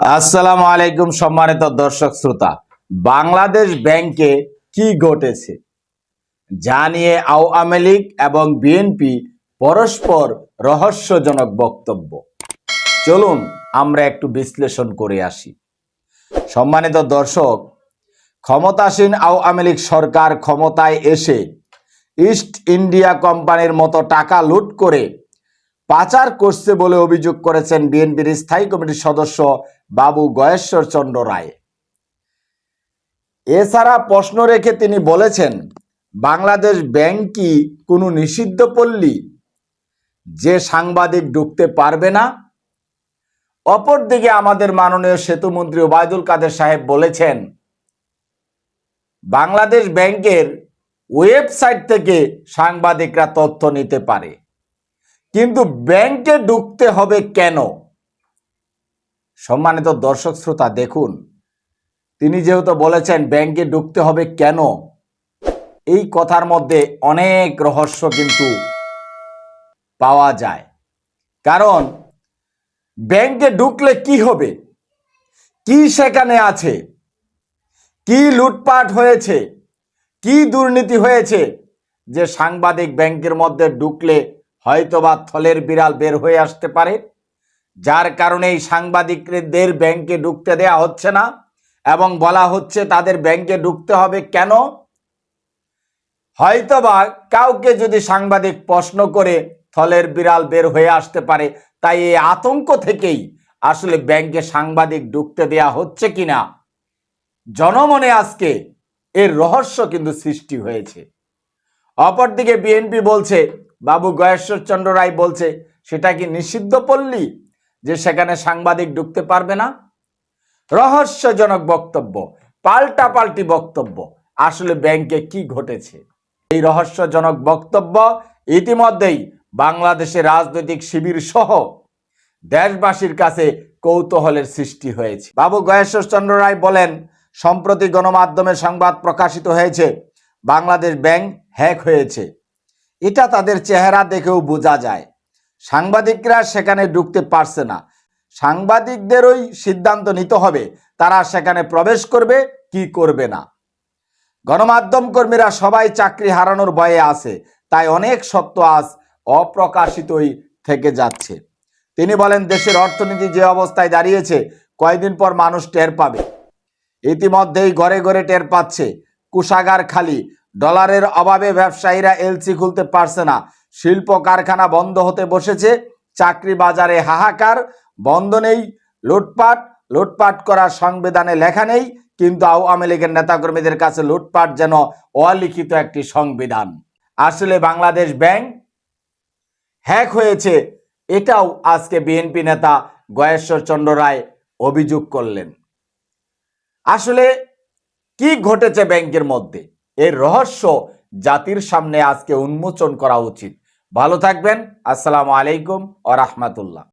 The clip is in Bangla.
আসসালামু আলাইকুম সম্মানিত দর্শক শ্রোতা, বাংলাদেশ ব্যাংকে কি ঘটেছে? জানিয়ে আওয়ামী লীগ এবং বিএনপি পরস্পর রহস্যজনক বক্তব্য। চলুন আমরা একটু বিশ্লেষণ করে আসি। সম্মানিত দর্শক, ক্ষমতাসীন আওয়ামী লীগ সরকার ক্ষমতায় এসে ইস্ট ইন্ডিয়া কোম্পানির মতো টাকা লুট করে পাচার করছে বলে অভিযোগ করেছেন বিএনপির স্থায়ী কমিটির সদস্য বাবু গয়েশ্বর চন্দ্র রায়। এছাড়া প্রশ্ন রেখে তিনি বলেছেন, বাংলাদেশ ব্যাংক কি কোনো নিষিদ্ধ পল্লী? যে সাংবাদিক ঢুকতে পারবে না? অপরদিকে আমাদের মাননীয় সেতুমন্ত্রী ওবায়দুল কাদের সাহেব বলেছেন, বাংলাদেশ ব্যাংকের ওয়েবসাইট থেকে সাংবাদিকরা তথ্য নিতে পারে। কিন্তু ব্যাংকে ঢুকতে হবে কেন? সম্মানিত দর্শক শ্রোতা, দেখুন। তিনি যেহেতু বলেছেন ব্যাংকে ঢুকতে হবে কেন, এই কথার মধ্যে অনেক রহস্য কিন্তু পাওয়া যায়। কারণ, ব্যাংকে ঢুকলে কি হবে? কি সেখানে আছে? কি লুটপাট হয়েছে? কি দুর্নীতি হয়েছে? যে সাংবাদিক ব্যাংকের মধ্যে ঢুকলে হয়তোবা থলের বিড়াল বের হয়ে আসতে পারে, যার কারণে এই সাংবাদিকদের ব্যাংকে ঢুকতে দেয়া হচ্ছে না এবং বলা হচ্ছে তাদের ব্যাংকে ঢুকতে হবে কেন? হয়তোবা কাউকে যদি সাংবাদিক প্রশ্ন করে থলের বিড়াল বের হয়ে আসতে পারে, তাই এই আতঙ্ক থেকেই আসলে ব্যাংকে সাংবাদিক ঢুকতে দেয়া হচ্ছে কিনা? জনমনে আজকে এর রহস্য কিন্তু সৃষ্টি হয়েছে। অপরদিকে বিএনপি বলছে বাবু গয়েশ্বর চন্দ্র রায় বলছে, সেটা কি নিষিদ্ধ পল্লী যে সেখানে সাংবাদিক ঢুকতে পারবে না? রহস্যজনক বক্তব্য পাল্টা পাল্টি বক্তব্য, আসলে ব্যাংকে কি ঘটেছে? এই রহস্যজনক বক্তব্য ইতিমধ্যেই বাংলাদেশের রাজনৈতিক শিবির সহ দেশবাসীর কাছে কৌতূহলের সৃষ্টি হয়েছে। বাবু গয়েশ্বর চন্দ্র রায় বলেন, সম্প্রতি গণমাধ্যমে সংবাদ প্রকাশিত হয়েছে, বাংলাদেশ ব্যাংক হ্যাক হয়েছে। এটা তাদের চেহারা দেখেও বোঝা যায়। সাংবাদিকরা সেখানে ঢুকতে পারছে না। সাংবাদিকদেরই সিদ্ধান্ত নিতে হবে, তারা সেখানে প্রবেশ করবে, কি করবে না। গণমাধ্যম কর্মীরা সবাই চাকরি হারানোর ভয়ে আছে, তাই অনেক সত্য আজ অপ্রকাশিতই থেকে যাচ্ছে। তিনি বলেন, দেশের অর্থনীতি যে অবস্থায় দাঁড়িয়েছে, কয়দিন পর মানুষ টের পাবে। ইতিমধ্যেই ঘরে ঘরে টের পাচ্ছে, কুষাগার খালি ডলারের অভাবে ব্যবসায়ীরা এলসি খুলতে পারছে না। শিল্প কারখানা বন্ধ হতে বসেছে, চাকরি বাজারে হাহাকার, বন্ধ নেই, লুটপাট লুটপাট করার সংবিধানে লেখা নেই, কিন্তু আওয়ামী লীগের নেতাকর্মীদের কাছে লুটপাট যেন অলিখিত একটি সংবিধান। আসলে বাংলাদেশ ব্যাংক হ্যাক হয়েছে, এটাও আজকে বিএনপি নেতা গয়েশ্বর চন্দ্র রায় অভিযোগ করলেন। আসলে কি ঘটেছে ব্যাংকের মধ্যে? এর রহস্য জাতির সামনে আজকে উন্মোচন করা উচিত। ভালো থাকবেন। আসসালামু আলাইকুম ও রাহমাতুল্লাহ।